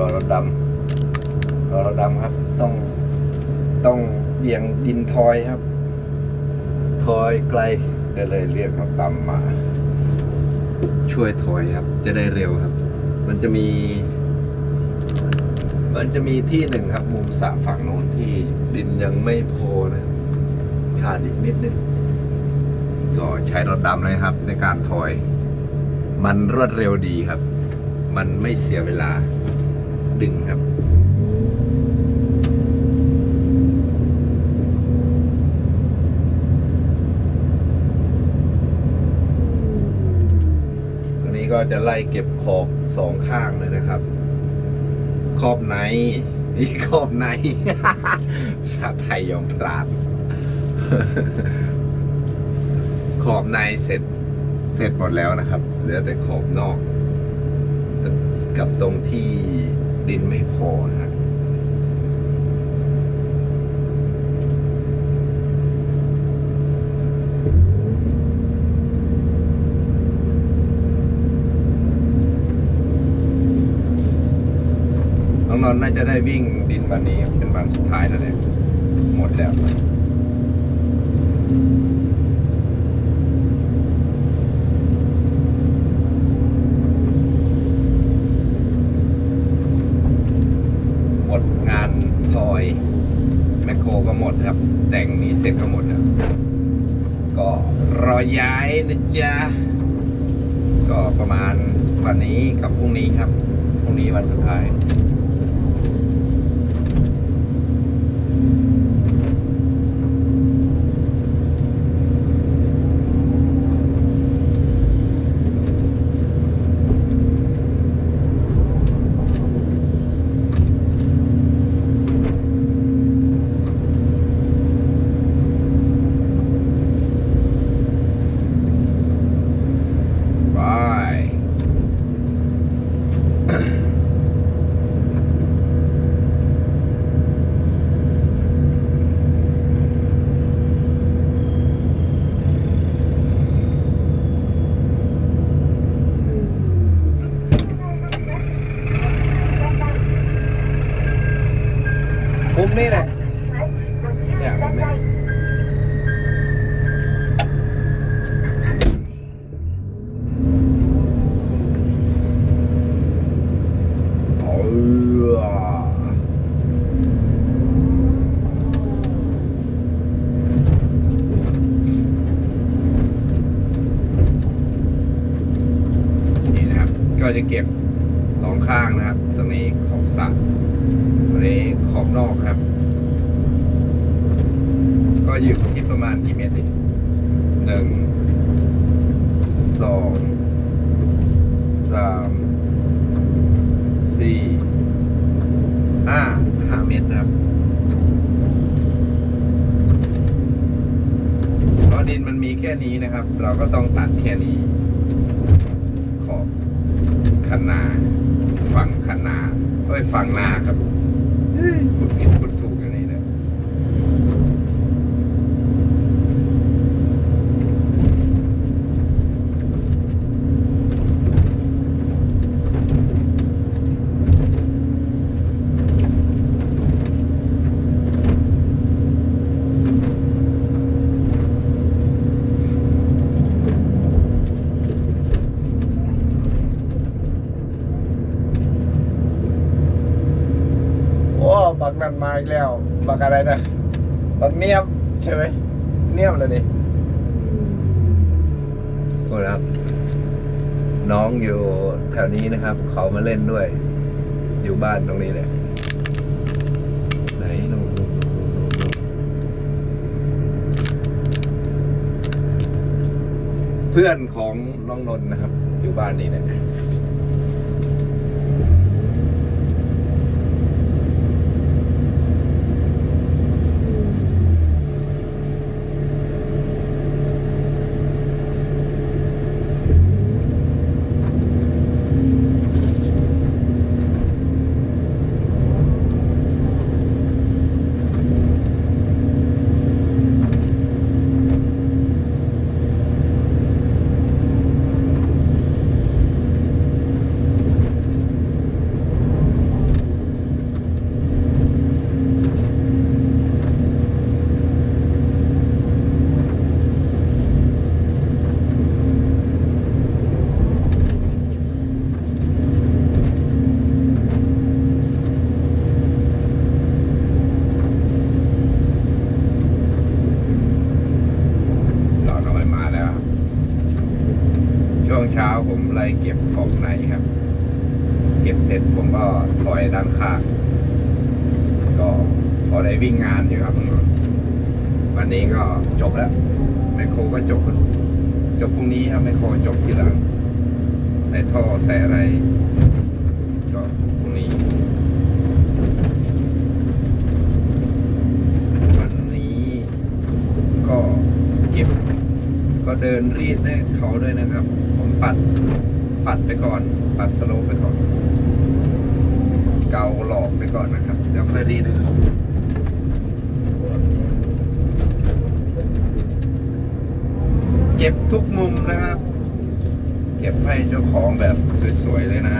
รอรถดำรอรถดำครับ ต้องต้องเบี่ยงดินทอยครับ ทอยไกลก็เลยเรียกรถดำมา ช่วยถอยครับ จะได้เร็วครับ มันจะมี มันจะมีที่หนึ่งครับ มุมสระฝั่งโน้นที่ดินยังไม่โพนะขาดอีกนิดนึงก็ใช้รถดำเลยครับ ในการถอย มันรวดเร็วดีครับ มันไม่เสียเวลา ดึงครับตอนนี้ก็จะไล่เก็บขอบสองข้างเลยนะครับ ขอบในนี่ขอบในสาไทยยอมพลาด ขอบในเสร็จ เสร็จหมดแล้วนะครับ เหลือแต่ขอบนอก กับตรงที่ ดินไม่พอนะฮะน้องนนท์น่าจะได้วิ่งดินวันนี้เป็นวันสุดท้ายแล้วเนี่ยหมดแล้ว นะจ๊ะ ก็ประมาณวันนี้กับพรุ่งนี้ครับ พรุ่งนี้วันสุดท้าย บาย มุมนี้แหละเนี่ยมุมนี้เออนี่นะครับ ก็จะเก็บ สองข้างนะครับ ตรงนี้ขอบสระตรงนี้ขอบนอกครับ ก็อยู่ที่ประมาณกี่เมตรดิหนึ่งสองสามสี่ห้าห้าเมตรนะครับเพราะดินมันมีแค่นี้นะครับ เราก็ต้องตัดแค่นี้ขอบคันนา ฝั่งคันนาเอ้ยฝั่งนาครับเฮ้ยพูดผิดพูดถูกอย่างนี้นะ โอ้ บักนั่นมาอีกแล้ว บักอะไรนะบักเนียบใช่ไหมเนียบเลยนี่โอ้ครับ น้องอยู่แถวนี้นะครับ เขามาเล่นด้วย อยู่บ้านตรงนี้แหละไหนหนนู่นนู่นนู่นนู่นเพื่อนของน้องนนท์นะครับ อยู่บ้านนี้เนี่ย ล่เก็บของในครับ เก็บเสร็จผมก็ถอยด้านข้างก็พอได้วิ่งงานอยู่ครับ วันนี้ก็จบแล้วไมโครก็จบจบพรุ่งนี้ครับไมโครจบทีหลังใส่ท่อใส่อะไรก็พรุ่งนี้วันนี้ก็เก็บก็เดินรีดให้เขาด้วยนะครับผ ปัด ปัดไปก่อน ปัดสโลปไปก่อน เกาหลอกไปก่อนนะครับเดี๋ยวค่อยรีดให้เขาเก็บทุกมุมนะครับ เก็บให้เจ้าของแบบสวยๆเลยนะ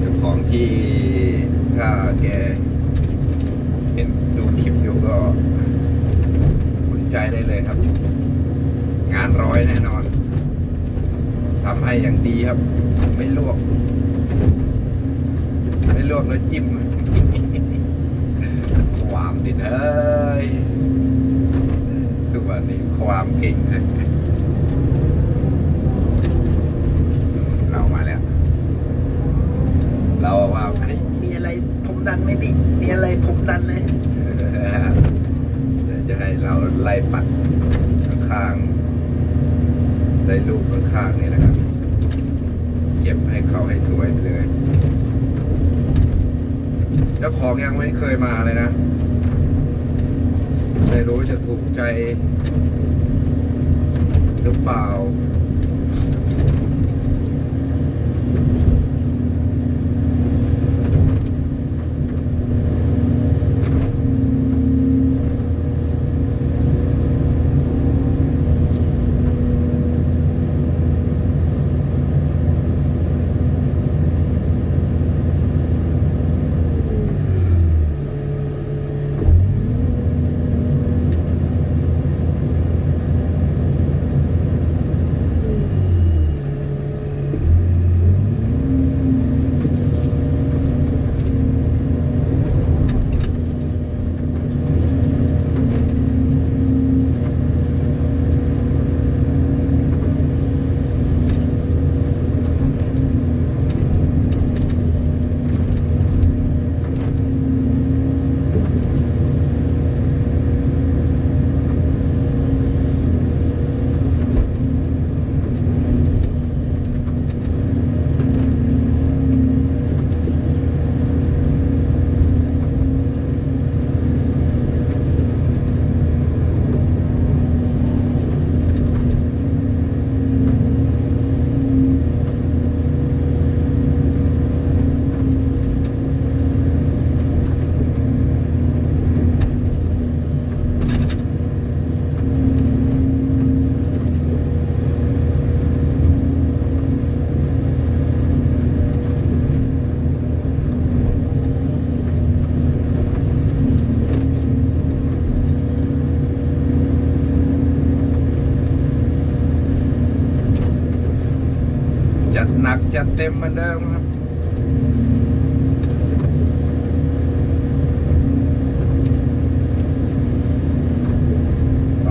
เจ้าของที่ถ้าแกเห็นดูคลิปอยู่ก็อุ่นใจได้เลยครับ งานร้อยแน่นอน อย่างดีครับ ไม่ลวก ไม่ลวกแล้วจิ้มความดิเอ้ยทุกวันนี้ความเก่งนะเรามาแล้ว เราว่าเฮ้มีอะไรผมดันไหมพี่มีอะไรผมดันเลยจะให้เราไล่ปัดข้างๆได้ลูกข้างๆนี่นะครับ เขาให้สวยไปเลยเจ้าของยังไม่เคยมาเลยนะไม่รู้จะถูกใจหรือเปล่า จัดหนักจัดเต็มเหมือนเดิมครับ ไป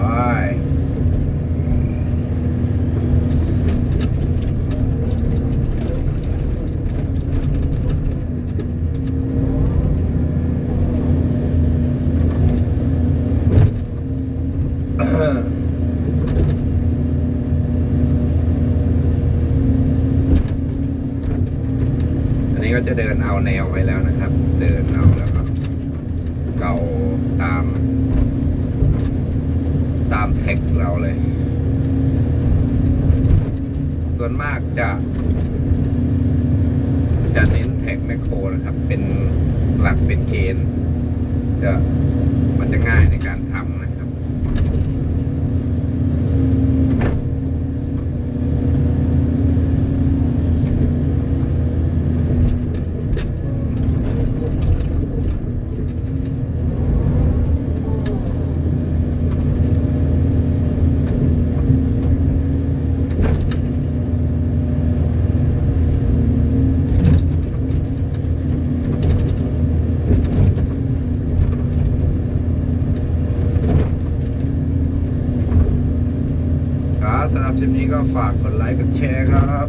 อันนี้ก็จะเดินเอาแนวไว้แล้วนะครับ เดินเอาแล้วก็เก่าตาม ตามแท็กเราเลย ส่วนมากจะ จะเน้นแท็กแมคโครนะครับ เป็นหลักเป็นเกณฑ์จะมันจะง่ายในการทำ ทริปนี้ก็ฝากกดไลค์กดแชร์ครับ